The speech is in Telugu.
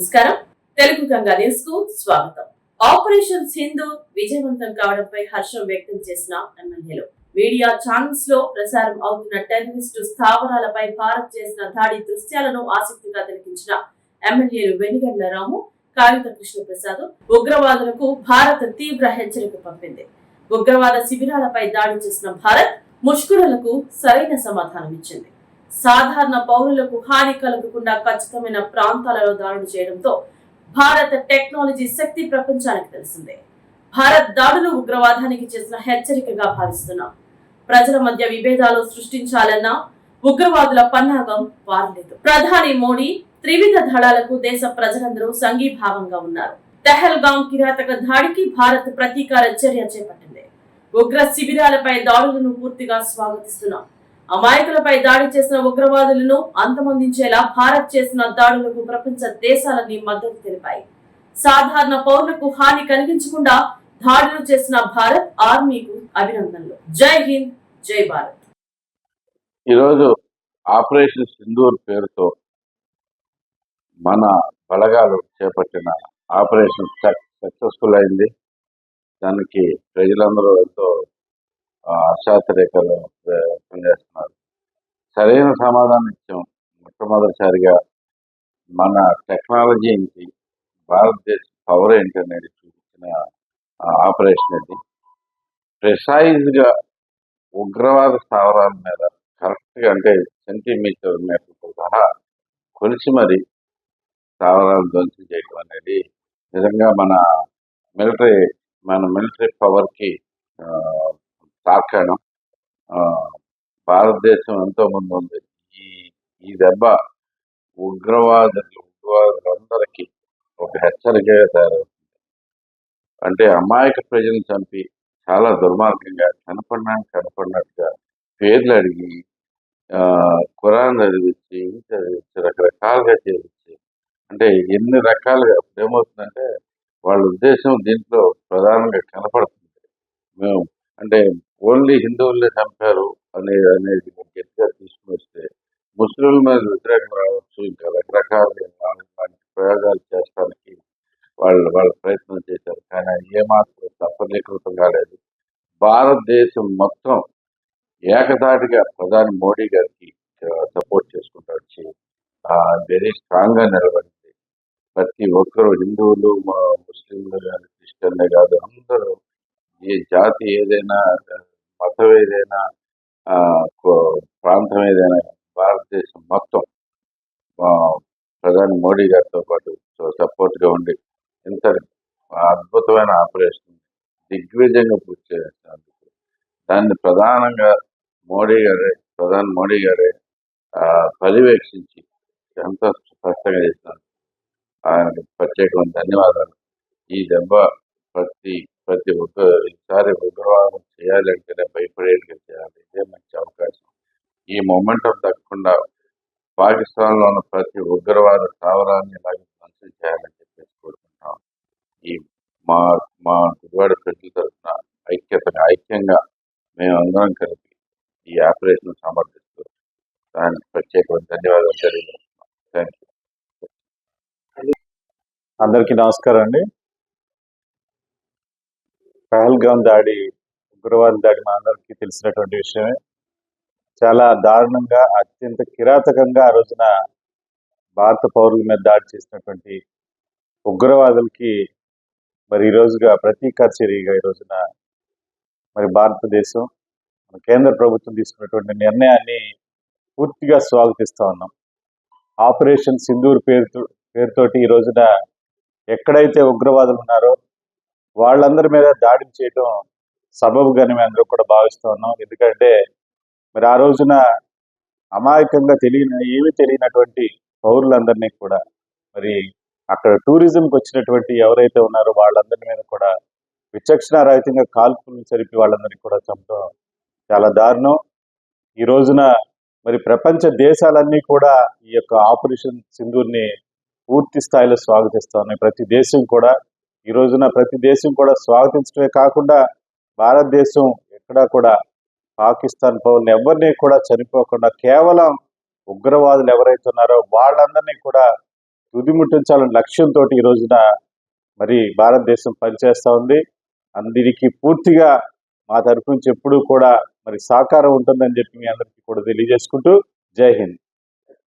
నమస్కారం. తెలుగు గంగా న్యూస్కు స్వాగతం. ఆపరేషన్ సింధు విజయవంతం కావడంపై హర్షం వ్యక్తం చేసిన ఎమ్మెల్యేలు. మీడియా ఛానల్స్లో ప్రసారం అవుతున్న టెర్రరిస్టు స్థావరాలపై భారత్ చేసిన దాడి దృశ్యాలను ఆసక్తిగా తిలకించిన ఎమ్మెల్యేలు వెనుగండ్ల రాము కాగిత కృష్ణప్రసాద్ ఉగ్రవాదులకు భారత్ తీవ్ర హెచ్చరిక పంపింది. ఉగ్రవాద శిబిరాలపై దాడి చేసిన భారత్ ముష్కరులకు సరైన సమాధానం ఇచ్చింది సాధారణ పౌరులకు హాని కలగకుండా ఖచ్చితమైన ప్రాంతాలలో దాడులు చేయడంతో భారత టెక్నాలజీ శక్తి ప్రపంచానికి తెలిసిందే. భారత్ దాడులు ఉగ్రవాదానికి చేసిన హెచ్చరికగా భావిస్తున్నాం. ప్రజల మధ్య విభేదాలు సృష్టించాలన్న ఉగ్రవాదుల పన్నాగం వారలేదు. ప్రధాని మోడీ త్రివిధ దళాలకు దేశ ప్రజలందరూ సంఘీభావంగా ఉన్నారు. తెహల్గాం కిరాతక దాడికి భారత్ ప్రతీకార చర్య చేపట్టింది. ఉగ్ర శిబిరాలపై దాడులను పూర్తిగా స్వాగతిస్తున్నాం. అమాయకులపై దాడి చేసిన ఉగ్రవాదులను అంతమొందించేలా భారత్ చేసిన దాడులకు ప్రపంచ దేశాలన్నీ మద్దతు తెలిపాయి. సాధారణ పౌరులకు హాని కలిగించకుండా దాడులు చేసిన భారత్ ఆర్మీకు అభినందనలు. జై హింద్ జై భారత్. ఈరోజు ఆపరేషన్ సింధూర్ పేరుతో మన బలగాలు చేపట్టిన ఆపరేషన్ సక్సెస్ఫుల్ అయింది. దానికి ప్రజలందరూ ఎంతో ఆ, పనిచేస్తున్నారు చేస్తున్నారు? సరైన సమాధానం ఇచ్చాం మొట్టమొదటిసారిగా మన టెక్నాలజీకి భారతదేశ పవర్ ఏంటి అనేది చూపించిన ఆపరేషన్ ఇది. ప్రిసైజ్గా ఉగ్రవాద స్థావరాల మీద కరెక్ట్గా అంటే సెంటీమీటర్ మీటర్తో సహా కొలిచి మరి స్థావరాలు ధ్వంసం చేయడం అనేది నిజంగా మన మిలిటరీ మన మిలిటరీ పవర్కి తార్కాణం భారతదేశం ఎంతో ముందు ఉంది. ఈ ఈ దెబ్బ ఉగ్రవాదులు ఉగ్రవాదులందరికీ ఒక హెచ్చరికగా తయారవుతుంది. అంటే అమాయక ప్రజలను చంపి చాలా దుర్మార్గంగా కనపడినా కనపడినట్టుగా పేర్లు అడిగి ఆ, ఖురాన్ చదివించి ఇది చదివించి రకరకాలుగా చేయించి అంటే ఎన్ని రకాలుగా ఇప్పుడు ఏమవుతుందంటే వాళ్ళ ఉద్దేశం దీంట్లో ప్రధానంగా కనపడుతుంది. మేము అంటే ఓన్లీ హిందువులనే చంపారు అనే అనేది గట్టిగా తీసుకుని వస్తే ముస్లింల మీద వ్యతిరేకం రావచ్చు ఇంకా రకరకాల ప్రయోగాలు చేస్తానికి వాళ్ళు వాళ్ళు ప్రయత్నం చేశారు. కానీ ఏమాత్రం సఫలీకృతం కాలేదు. భారతదేశం మొత్తం ఏకదాటిగా ప్రధాని మోడీ గారికి సపోర్ట్ చేసుకుంటూ వచ్చి వెరీ స్ట్రాంగ్గా నిలబడింది. ప్రతి ఒక్కరు హిందువులు ముస్లింలు కానీ క్రిస్టియన్లే కాదు అందరూ ఏ జాతి ఏదైనా మతం ఏదైనా కో- ప్రాంతం ఏదైనా భారతదేశం మొత్తం ప్రధాని మోడీ గారితో పాటు సపోర్ట్గా ఉండి ఇంత అద్భుతమైన ఆపరేషన్ దిగ్విజయంగా పూర్తి చేసినందుకు దాన్ని ప్రధానంగా మోడీ గారే ప్రధాని మోడీ గారే పర్యవేక్షించి ఎంతో స్పష్టంగా చేసినారు ఆయనకు ప్రత్యేకమైన ధన్యవాదాలు. ఈ దెబ్బ ప్రతి ప్రతి ఒక్క ఈసారి ఉగ్రవాదం చేయాలంటేనే భయపడేట్టుగా చేయాలి. ఇదే మంచి అవకాశం. ఈ మొమెంటం తగ్గకుండా పాకిస్తాన్లో ఉన్న ప్రతి ఉగ్రవాద స్థావరాన్ని ఇలాగే ధ్వంసం చేయాలని చెప్పేసి కోరుకుంటాం ఈ మా మా గుడివాడ ప్రజల తరఫున ఐక్యతగా ఐక్యంగా మేమందరం కలిపి ఈ ఆపరేషన్ సమర్థిస్తూ దానికి ప్రత్యేకమైన ధన్యవాదాలు తెలియజేస్తున్నాం. థ్యాంక్ యూ అందరికీ నమస్కారం అండి. పహల్గాం దాడి ఉగ్రవాద దాడి మా తెలిసినటువంటి విషయమే. చాలా దారుణంగా అత్యంత కిరాతకంగా ఆ రోజున భారత పౌరుల మీద దాడి చేసినటువంటి ఉగ్రవాదులకి మరి ఈ రోజుగా ప్రతీకార చర్యగా ఈ రోజున మరి భారతదేశం మన కేంద్ర ప్రభుత్వం తీసుకున్నటువంటి నిర్ణయాన్ని పూర్తిగా స్వాగతిస్తూ ఉన్నాం. ఆపరేషన్ సింధూర్ పేరుతో పేరుతోటి ఈ రోజున ఎక్కడైతే ఉగ్రవాదులు ఉన్నారో వాళ్ళందరి మీద దాడి చేయటం సబబుగానే మేము అందరూ కూడా భావిస్తూ ఉన్నాం. ఎందుకంటే మరి ఆ రోజున అమాయకంగా తెలియని ఏమీ తెలియనటువంటి పౌరులందరినీ కూడా మరి అక్కడ టూరిజంకి వచ్చినటువంటి ఎవరైతే ఉన్నారో వాళ్ళందరి మీద కూడా విచక్షణ రహితంగా కాల్పులు జరిపి వాళ్ళందరినీ కూడా చంపడం చాలా దారుణం. ఈ రోజున మరి ప్రపంచ దేశాలన్నీ కూడా ఈ యొక్క ఆపరేషన్ సింధూర్ని పూర్తి స్థాయిలో స్వాగతిస్తా ఉన్నాయి. ప్రతి దేశం కూడా ఈ రోజున ప్రతి దేశం కూడా స్వాగతించడమే కాకుండా భారతదేశం ఎక్కడా కూడా పాకిస్తాన్ పౌరులు ఎవరిని కూడా చనిపోకుండా కేవలం ఉగ్రవాదులు ఎవరైతే ఉన్నారో వాళ్ళందరినీ కూడా తుదిముట్టించాలనే లక్ష్యంతో ఈ రోజున మరి భారతదేశం పనిచేస్తూ ఉంది. అందరికీ పూర్తిగా మా తరఫు నుంచి ఎప్పుడూ కూడా మరి సహకారం ఉంటుందని చెప్పి మీ అందరికీ కూడా తెలియజేసుకుంటూ జై హింద్.